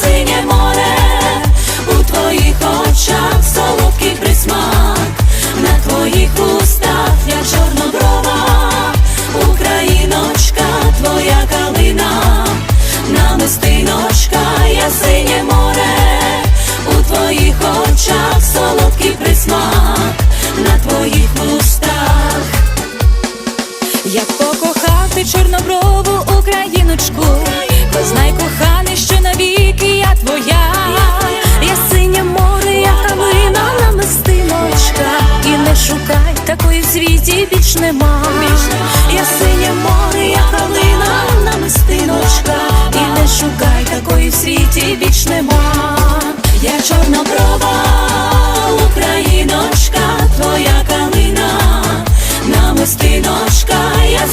синє море, у твоїх очах солодкий присмак, на твоїх устах я чорноброва, Україночка, твоя калина, на намистиночка, я синє море, у твоїх очах солодкий присмак, на твоїх устах. Як покохати чорноброву україночку, світі більш нема, я синє море, я калина, на намистиночка, і не шукай такої в світі більш нема, я чорноброва україночка, твоя калина, намистиночка, я